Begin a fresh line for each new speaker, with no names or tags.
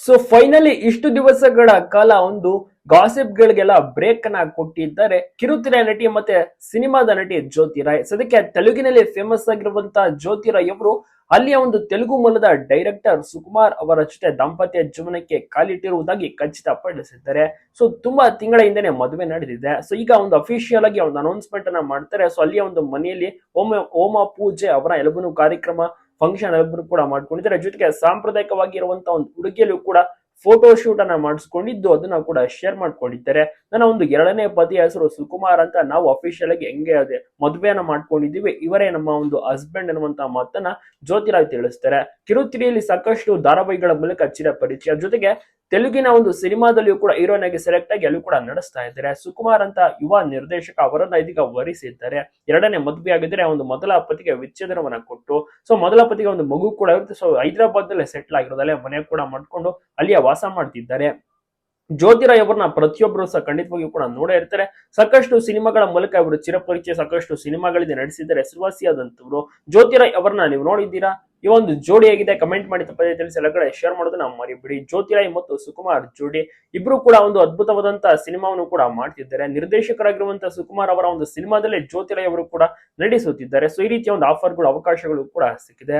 So finally ಇಷ್ಟು ದಿವಸಗಳ ಕಾಲ ಒಂದು ಗಾಸಿಪ್ ಗಳಿಗೆಲ್ಲ ಬ್ರೇಕ್ ಅನ್ನ ಕೊಟ್ಟಿದ್ದಾರೆ. ಕಿರುತೆರೆ ನಟಿ ಮತ್ತೆ ಸಿನಿಮಾದ ನಟಿ ಜ್ಯೋತಿ ರಾಯ್ ಸದ್ಯಕ್ಕೆ ತೆಲುಗಿನಲ್ಲಿ ಫೇಮಸ್ ಆಗಿರುವಂತಹ ಜ್ಯೋತಿ ರಾಯ್ ಅವರು ಅಲ್ಲಿಯ ಒಂದು ತೆಲುಗು ಮೂಲದ ಡೈರೆಕ್ಟರ್ ಸುಕುಮಾರ್ ಅವರ ಜೊತೆ ದಾಂಪತ್ಯ ಜೀವನಕ್ಕೆ ಕಾಲಿಟ್ಟಿರುವುದಾಗಿ ಖಚಿತಪಡಿಸಿದ್ದಾರೆ ಸೊ ತುಂಬಾ ತಿಂಗಳ ಹಿಂದೆನೆ ಮದುವೆ ನಡೆದಿದೆ. ಸೊ ಈಗ ಒಂದು ಅಫಿಷಿಯಲ್ ಆಗಿ ಒಂದು ಅನೌನ್ಸ್ಮೆಂಟ್ ಅನ್ನ ಮಾಡ್ತಾರೆ. ಸೊ ಅಲ್ಲಿಯ ಒಂದು ಮನೆಯಲ್ಲಿ ಹೋಮ ಹೋಮ ಪೂಜೆ ಅವರ ಎಲಬನು ಕಾರ್ಯಕ್ರಮ ಫಂಕ್ಷನ್ ಎಲ್ಲರೂ ಕೂಡ ಮಾಡ್ಕೊಂಡಿದ್ದಾರೆ. ಜೊತೆಗೆ ಸಾಂಪ್ರದಾಯಿಕವಾಗಿ ಇರುವಂತಹ ಒಂದು ಉಡುಗೆಯಲ್ಲೂ ಕೂಡ ಫೋಟೋ ಶೂಟ್ ಅನ್ನ ಮಾಡಿಸ್ಕೊಂಡಿದ್ದು ಅದನ್ನ ಕೂಡ ಶೇರ್ ಮಾಡ್ಕೊಂಡಿದ್ದಾರೆ. ನನ್ನ ಒಂದು ಎರಡನೇ ಪತಿಯ ಹೆಸರು ಸುಕುಮಾರ್ ಅಂತ. ನಾವು ಅಫಿಷಿಯಲ್ ಆಗಿ ಹೆಂಗೆ ಅದೇ ಮದುವೆಯನ್ನ ಮಾಡ್ಕೊಂಡಿದ್ದೀವಿ. ಇವರೇ ನಮ್ಮ ಒಂದು ಹಸ್ಬೆಂಡ್ ಅನ್ನುವಂತ ಮಾತನ್ನ ಜ್ಯೋತಿರಾಯ್ ತಿಳಿಸ್ತಾರೆ. ಕಿರುತಿರಿಯಲ್ಲಿ ಸಾಕಷ್ಟು ಧಾರಾವಾಹಿಗಳ ಮೂಲಕ ಚಿರ ಪರಿಚಯ ಜೊತೆಗೆ ತೆಲುಗಿನ ಒಂದು ಸಿನಿಮಾದಲ್ಲಿಯೂ ಕೂಡ ಹೀರೋಯಿನ್ ಆಗಿ ಸೆಲೆಕ್ಟ್ ಆಗಿ ಅಲ್ಲೂ ಕೂಡ ನಡೆಸ್ತಾ ಇದ್ದಾರೆ. ಸುಕುಮಾರ್ ಅಂತ ಯುವ ನಿರ್ದೇಶಕ ಅವರನ್ನ ಇದೀಗ ವರಿಸಿದ್ದಾರೆ. ಎರಡನೇ ಮದುವೆ ಆಗಿದ್ರೆ ಒಂದು ಮೊದಲ ಪತಿಗೆ ವಿಚ್ಛೇದನವನ್ನ ಕೊಟ್ಟು ಸೊ ಮೊದಲ ಪತಿಗೆ ಒಂದು ಮಗು ಕೂಡ ಇರುತ್ತೆ. ಸೊ ಹೈದರಾಬಾದ್ ನಲ್ಲೇ ಸೆಟ್ಲ್ ಆಗಿರೋದಲ್ಲೇ ಮನೆ ಕೂಡ ಮಾಡ್ಕೊಂಡು ಅಲ್ಲಿಯ ವಾಸ ಮಾಡ್ತಿದ್ದಾರೆ. ಜ್ಯೋತಿರಾಯ್ ಅವ್ರನ್ನ ಪ್ರತಿಯೊಬ್ಬರು ಸಹ ಖಂಡಿತವಾಗಿಯೂ ಕೂಡ ನೋಡೇ ಇರ್ತಾರೆ. ಸಾಕಷ್ಟು ಸಿನಿಮಾಗಳ ಮೂಲಕ ಇವರು ಚಿರಪರಿಚಯ ಸಾಕಷ್ಟು ಸಿನಿಮಾಗಳಿಂದ ನಡೆಸಿದ್ದಾರೆ. ಹೆಸರುವಾಸಿಯಾದಂತವ್ರು ಜ್ಯೋತಿರಾಯ್ ಅವರನ್ನ ನೀವು ನೋಡಿದ್ದೀರಾ? ಈ ಒಂದು ಜೋಡಿ ಆಗಿದೆ ಕಮೆಂಟ್ ಮಾಡಿ ತಪ್ಪದೇ ತಿಳಿಸಿ, ಎಲ್ಲ ಕಡೆ ಶೇರ್ ಮಾಡೋದನ್ನ ಮರಿಬಿಡಿ. ಜ್ಯೋತಿರಾಯ್ ಮತ್ತು ಸುಕುಮಾರ್ ಜೋಡಿ ಇಬ್ರು ಕೂಡ ಒಂದು ಅದ್ಭುತವಾದಂತಹ ಸಿನಿಮಾವನ್ನು ಕೂಡ ಮಾಡ್ತಿದ್ದಾರೆ. ನಿರ್ದೇಶಕರಾಗಿರುವಂತಹ ಸುಕುಮಾರ್ ಅವರ ಒಂದು ಸಿನಿಮಾದಲ್ಲೇ ಜ್ಯೋತಿರಾಯ್ ಅವರು ಕೂಡ ನಡೆಸುತ್ತಿದ್ದಾರೆ ಸೊ ಈ ರೀತಿಯ ಒಂದು ಆಫರ್ಗಳು ಅವಕಾಶಗಳು ಕೂಡ ಸಿಕ್ಕಿದೆ.